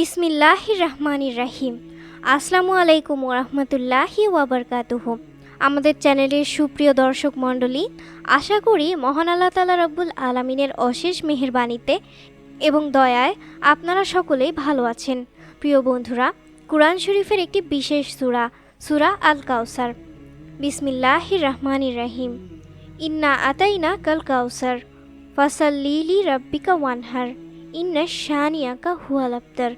বিসমিল্লাহ রহমানির রাহিম। আসসালামু আলাইকুম ওরহমতুল্লাহি ওয়াবারকাতুহ আমাদের চ্যানেলের সুপ্রিয় দর্শক মণ্ডলী, আশা করি মহান আল্লাহ তালা রব্বুল আলমিনের অশেষ মেহেরবানিতে এবং দয়ায় আপনারা সকলেই ভালো আছেন। প্রিয় বন্ধুরা, কুরআন শরীফের একটি বিশেষ সূরা, সুরা আল কাউসার বিসমিল্লাহ রহমানির রাহিম। ইন্না আতাইনা কাল কাউসার ফাসাল্লিলি রব্বিকা ওয়ানহার। ইন্না শানিয়াকা হুয়াল আবতার।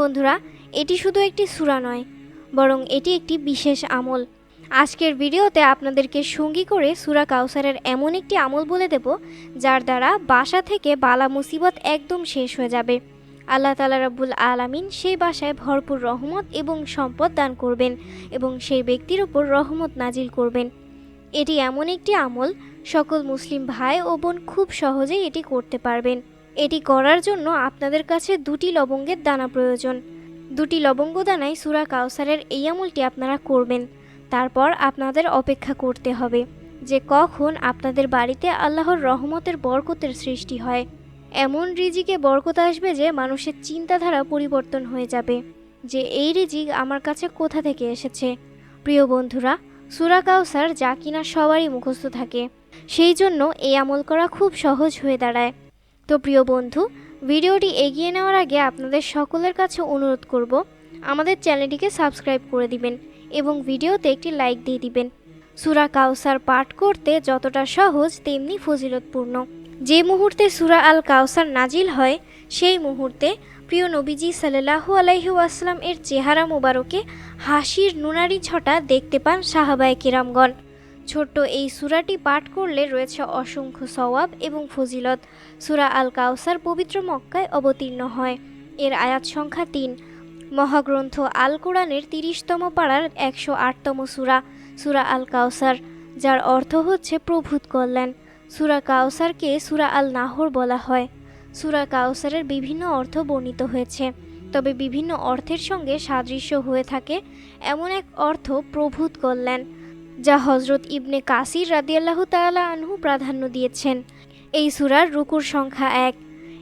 বন্ধুরা, এটি শুধু একটি সুরা নয়, বরং এটি একটি বিশেষ আমল। আজকের ভিডিওতে আপনাদেরকে সঙ্গী করে সুরা কাউসারের এমন একটি আমল বলে দেব, যার দ্বারা বাসা থেকে বালা মুসিবত একদম শেষ হয়ে যাবে। আল্লাহ তালা রাব্বুল আলামিন সেই বাসায় ভরপুর রহমত এবং সম্পদ দান করবেন এবং সেই ব্যক্তির ওপর রহমত নাজিল করবেন। এটি এমন একটি আমল, সকল মুসলিম ভাই ও বোন খুব সহজেই এটি করতে পারবেন। এটি করার জন্য আপনাদের কাছে দুটি লবঙ্গের দানা প্রয়োজন। দুটি লবঙ্গ দানায় সুরা কাউসারের এই আমলটি আপনারা করবেন। তারপর আপনাদের অপেক্ষা করতে হবে যে কখন আপনাদের বাড়িতে আল্লাহর রহমতের বরকতের সৃষ্টি হয়। এমন রিজিকে বরকত আসবে যে মানুষের চিন্তাধারা পরিবর্তন হয়ে যাবে। যে এই রিজিক আমার কাছে কোথা থেকে এসেছে? প্রিয় বন্ধুরা, সুরা কাউসার যা কিনা সবারই মুখস্থ থাকে। সেই জন্য এই আমল করা খুব সহজ হয়ে দাঁড়ায়। তো প্রিয় বন্ধু, ভিডিওটি এগিয়ে নেওয়ার আগে আপনাদের সকলের কাছে অনুরোধ করব, আমাদের চ্যানেলটিকে সাবস্ক্রাইব করে দিবেন এবং ভিডিওতে একটি লাইক দিয়ে দিবেন। সুরা কাউসার পাঠ করতে যতটা সহজ তেমনি ফজিলতপূর্ণ। যে মুহূর্তে সুরা আল কাউসার নাজিল হয়, সেই মুহূর্তে প্রিয় নবীজি সাল্লাহু আলাইহু আসলাম এর চেহারা মোবারকে হাসির নুনারি ছটা দেখতে পান সাহাবায় কিরামগণ। ছোট্ট এই সুরাটি পাঠ করলে রয়েছে অসংখ্য সওয়াব এবং ফজিলত। সুরা আল কাউসার পবিত্র মক্কায় অবতীর্ণ হয়। এর আয়াত সংখ্যা তিন। মহাগ্রন্থ আল কোরআনের তিরিশতম পাড়ার একশো আটতম সুরা সুরা আল কাউসার যার অর্থ হচ্ছে প্রভূত কল্যাণ। সুরা কাউসারকে সুরা আল নাহর বলা হয়। সুরা কাউসারের বিভিন্ন অর্থ বর্ণিত হয়েছে। তবে বিভিন্ন অর্থের সঙ্গে সাদৃশ্য হয়ে থাকে এমন এক অর্থ প্রভূত কল্যাণ। যা হজরত ইবনে কাসির রাদিয়াল্লাহু তাআলা আনহু প্রাধান্য দিয়েছেন। এই সুরার রুকুর সংখ্যা এক।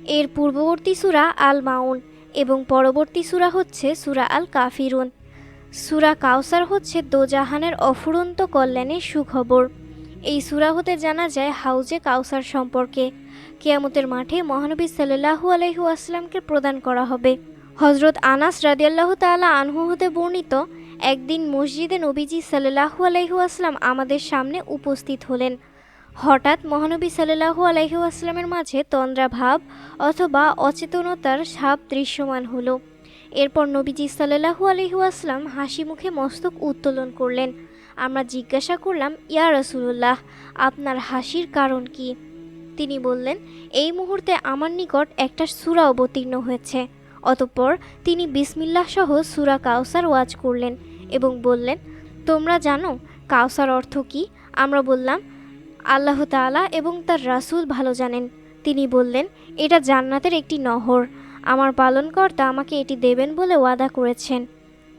এর পূর্ববর্তী সুরা আল মাউন এবং পরবর্তী সুরা হচ্ছে সুরা আল কাফিরুন সুরা কাউসার হচ্ছে দোজাহানের অফুরন্ত কল্যাণের সুখবর। এই সুরা হতে জানা যায় হাউজে কাউসার সম্পর্কে। কেয়ামতের মাঠে মহানবী সাল্লাল্লাহু আলাইহু আসলামকে প্রদান করা হবে। হজরত আনাস রাদিয়াল্লাহু তাআলা আনহু হতে বর্ণিত, একদিন মসজিদে নবীজি সাল্লাহু আলাইহু আসলাম আমাদের সামনে উপস্থিত হলেন। হঠাৎ মহানবী সাল্লাহু আলাইহু আসলামের মাঝে তন্দ্রা ভাব অথবা অচেতনতার সাপ দৃশ্যমান হলো। এরপর নবীজি সাল্লাহু আলহিউ আসলাম হাসি মুখে মস্তক উত্তোলন করলেন। আমরা জিজ্ঞাসা করলাম, ইয়া রসুল্লাহ আপনার হাসির কারণ কি? তিনি বললেন, এই মুহূর্তে আমার নিকট একটা সূরা অবতীর্ণ হয়েছে। অতঃপর তিনি বিসমিল্লাহ সহ সূরা কাউসার ওয়াজ করলেন এবং বললেন, তোমরা জানো কাউসার অর্থ কি? আমরা বললাম, আল্লাহ তাআলা এবং তার রাসূল ভালো জানেন। তিনি বললেন, এটা জান্নাতের একটি নহর। আমার পালনকর্তা আমাকে এটি দেবেন বলে ওয়াদা করেছেন।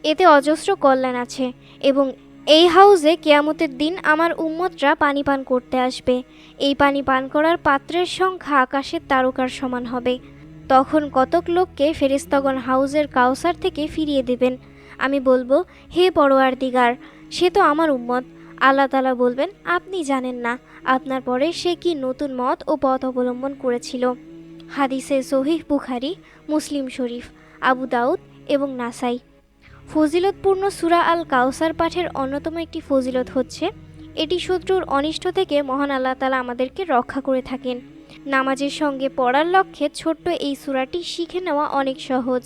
এতে অজস্র কল্যাণ আছে এবং এই হাউজে কেয়ামতের দিন আমার উম্মতরা পানি পান করতে আসবে। এই পানি পান করার পাত্রের সংখ্যা আকাশের তারকার সমান হবে। তখন কতক লোককে ফেরেস্তাগণ হাউজের কাউসার থেকে ফিরিয়ে দেবেন। আমি বলব, হে পরোয়ার দিগার সে তো আমার উম্মত। আল্লাহ তালা বলবেন, আপনি জানেন না, আপনার পরে সে কি নতুন মত ও পথ অবলম্বন করেছিল। হাদিসে সহিহ বুখারি, মুসলিম শরীফ, আবু দাউদ এবং নাসাই। ফজিলতপূর্ণ সুরা আল কাউসার পাঠের অন্যতম একটি ফজিলত হচ্ছে, এটি শত্রুর অনিষ্ট থেকে মহান আল্লাহ তালা আমাদেরকে রক্ষা করে থাকেন। নামাজের সঙ্গে পড়ার লক্ষ্যে ছোট্ট এই সুরাটি শিখে নেওয়া অনেক সহজ।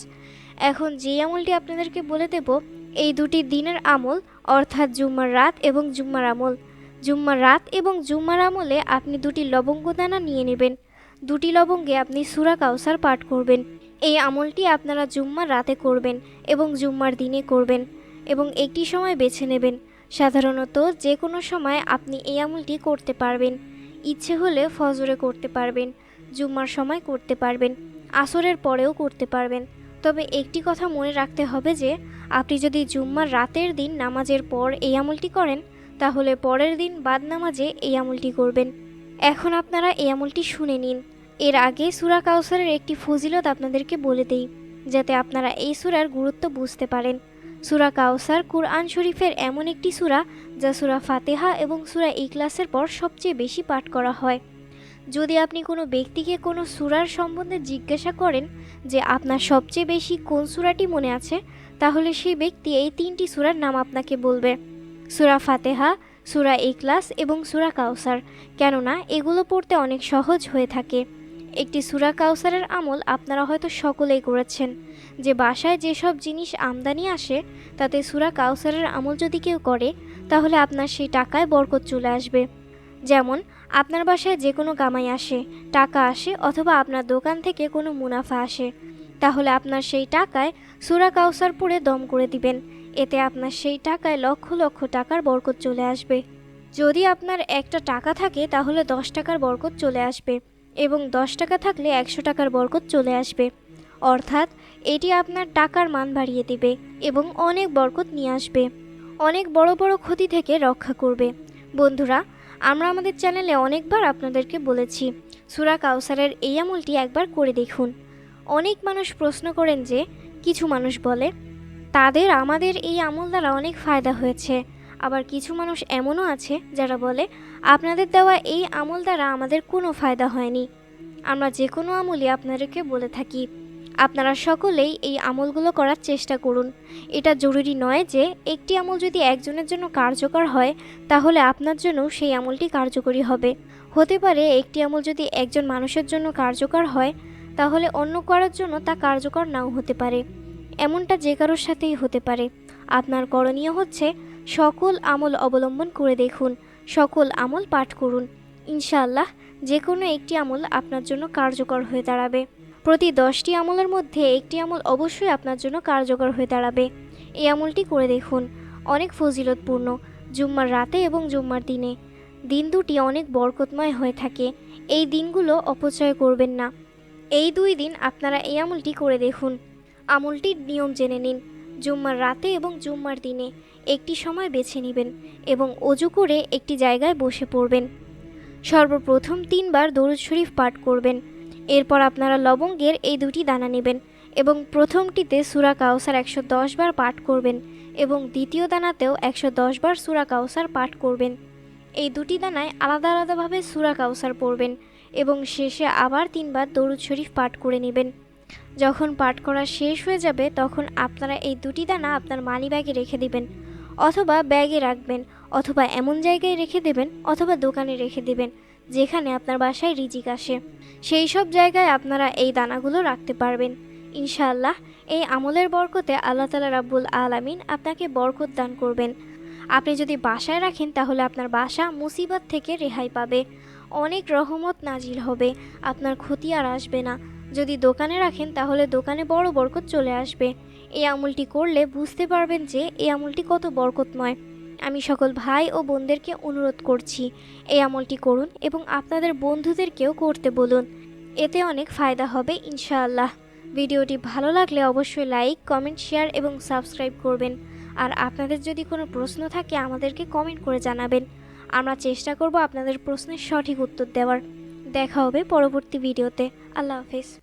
এখন যে আমলটি আপনাদেরকে বলে দেব, এই দুটি দিনের আমল অর্থাৎ জুম্মার রাত এবং জুম্মার আমল। জুম্মার রাত এবং জুম্মার আমলে আপনি দুটি লবঙ্গ দানা নিয়ে নেবেন। দুটি লবঙ্গে আপনি সুরা কাউসার পাঠ করবেন। এই আমলটি আপনারা জুম্মার রাতে করবেন এবং জুম্মার দিনে করবেন এবং একটি সময় বেছে নেবেন। সাধারণত যে কোনো সময় আপনি এই আমলটি করতে পারবেন। ইচ্ছে হলে ফজরে করতে পারবেন, জুম্মার সময় করতে পারবেন, আসরের পরেও করতে পারবেন। তবে একটি কথা মনে রাখতে হবে যে, আপনি যদি জুম্মার রাতের দিন নামাজের পর এই আমলটি করেন, তাহলে পরের দিন বাদ নামাজে এই আমলটি করবেন। এখন আপনারা এই আমলটি শুনে নিন। এর আগে সুরা কাউসারের একটি ফজিলত আপনাদেরকে বলে দেই, যাতে আপনারা এই সুরার গুরুত্ব বুঝতে পারেন। সুরা কাউসার কুরআন শরীফের এমন একটি সুরা যা সুরা ফাতেহা এবং সুরা ইকলাসের পর সবচেয়ে বেশি পাঠ করা হয়। যদি আপনি কোনো ব্যক্তিকে কোনো সুরার সম্বন্ধে জিজ্ঞাসা করেন যে আপনার সবচেয়ে বেশি কোন সুরাটি মনে আছে, তাহলে সেই ব্যক্তি এই তিনটি সুরার নাম আপনাকে বলবে। সুরা ফাতেহা, সুরা ইকলাস এবং সুরা কাউসার কেননা এগুলো পড়তে অনেক সহজ হয়ে থাকে। একটি সুরা কাউসারের আমল আপনারা হয়তো সকলেই করেছেন, যে বাসায় যেসব জিনিস আমদানি আসে, তাতে সুরা কাউসারের আমল যদি কেউ করে, তাহলে আপনার সেই টাকায় বরকত চলে আসবে। যেমন, আপনার বাসায় যে কোনো কামাই আসে, টাকা আসে অথবা আপনার দোকান থেকে কোনো মুনাফা আসে, তাহলে আপনার সেই টাকায় সুরা কাউসার পরে দম করে দিবেন, এতে আপনার সেই টাকায় লক্ষ লক্ষ টাকার বরকত চলে আসবে। যদি আপনার একটা টাকা থাকে, তাহলে দশ টাকার বরকত চলে আসবে। এবং দশ টাকা থাকলে একশো টাকার বরকত চলে আসবে। অর্থাৎ, এটি আপনার টাকার মান বাড়িয়ে দেবে এবং অনেক বরকত নিয়ে আসবে। অনেক বড় বড় ক্ষতি থেকে রক্ষা করবে। বন্ধুরা, আমরা আমাদের চ্যানেলে অনেকবার আপনাদেরকে বলেছি, সুরা কাউসারের এই আমলটি একবার করে দেখুন। অনেক মানুষ প্রশ্ন করেন যে, কিছু মানুষ বলে, তাদের আমাদের এই আমল দ্বারা অনেক ফায়দা হয়েছে। আবার কিছু মানুষ এমনও আছে যারা বলে, আপনাদের দেওয়া এই আমল দ্বারা আমাদের কোনো ফায়দা হয়নি। আমরা যে কোনো আমলই আপনাদেরকে বলে থাকি। আপনারা সকলেই এই আমলগুলো করার চেষ্টা করুন। এটা জরুরি নয় যে একটি আমল যদি একজনের জন্য কার্যকর হয়, তাহলে আপনার জন্য সেই আমলটি কার্যকরী হবে। হতে পারে একটি আমল যদি একজন মানুষের জন্য কার্যকর হয়, তাহলে অন্য করার জন্য তা কার্যকর নাও হতে পারে। এমনটা যে কারোর সাথেই হতে পারে। আপনার করণীয় হচ্ছে সকল আমল অবলম্বন করে দেখুন, সকল আমল পাঠ করুন। ইনশাআল্লাহ যে কোনো একটি আমল আপনার জন্য কার্যকর হয়ে দাঁড়াবে। প্রতি দশটি আমলের মধ্যে একটি আমল অবশ্যই আপনার জন্য কার্যকর হয়ে দাঁড়াবে। এই আমলটি করে দেখুন, অনেক ফজিলতপূর্ণ, জুম্মার রাতে এবং জুম্মার দিনে। দিন দুটি অনেক বরকতময় হয়ে থাকে, এই দিনগুলো অপচয় করবেন না। এই দুই দিন আপনারা এই আমলটি করে দেখুন। আমলটির নিয়ম জেনে নিন, জুম্মার রাতে এবং জুম্মার দিনে একটি সময় বেছে নেবেন এবং অজু করে একটি জায়গায় বসে পড়বেন। সর্বপ্রথম তিনবার দরুদ শরীফ পাঠ করবেন। এরপর আপনারা লবঙ্গের এই দুটি দানা নেবেন এবং প্রথমটিতে সুরা কাউসার একশো দশ বার পাঠ করবেন এবং দ্বিতীয় দানাতেও একশো দশ বার সুরা কাউসার পাঠ করবেন। এই দুটি দানায় আলাদা আলাদাভাবে সুরা কাউসার পড়বেন এবং শেষে আবার তিনবার দরুদ শরীফ পাঠ করে নেবেন। যখন পাঠ করা শেষ হয়ে যাবে, তখন আপনারা এই দুটি দানা আপনার মানি ব্যাগে রেখে দিবেন। অথবা ব্যাগে রাখবেন, অথবা এমন জায়গায় রেখে দেবেন, অথবা দোকানে রেখে দেবেন, যেখানে আপনার বাসায় রিজিক আসে। সেই সব জায়গায় আপনারা এই দানাগুলো রাখতে পারবেন। ইনশাআল্লাহ, এই আমলের বরকতে আল্লাহ তালা রাব্বুল আলামিন আপনাকে বরকত দান করবেন। আপনি যদি বাসায় রাখেন, তাহলে আপনার বাসা মুসিবত থেকে রেহাই পাবে। অনেক রহমত নাজিল হবে, আপনার ক্ষতি আর আসবে না। যদি দোকানে রাখেন, তাহলে দোকানে বড় বরকত চলে আসবে। এই আমলটি করলে বুঝতে পারবেন যে এই আমলটি কত বরকতময়। আমি সকল ভাই ও বোনদেরকে অনুরোধ করছি, এই আমলটি করুন এবং আপনাদের বন্ধুদেরকেও করতে বলুন। এতে অনেক ফায়দা হবে ইনশাআল্লাহ। ভিডিওটি ভালো লাগলে অবশ্যই লাইক, কমেন্ট, শেয়ার এবং সাবস্ক্রাইব করবেন। আর আপনাদের যদি কোনো প্রশ্ন থাকে আমাদেরকে কমেন্ট করে জানাবেন। আমরা চেষ্টা করব আপনাদের প্রশ্নের সঠিক উত্তর দেওয়ার। দেখা হবে পরবর্তী ভিডিওতে। আল্লাহ হাফেজ।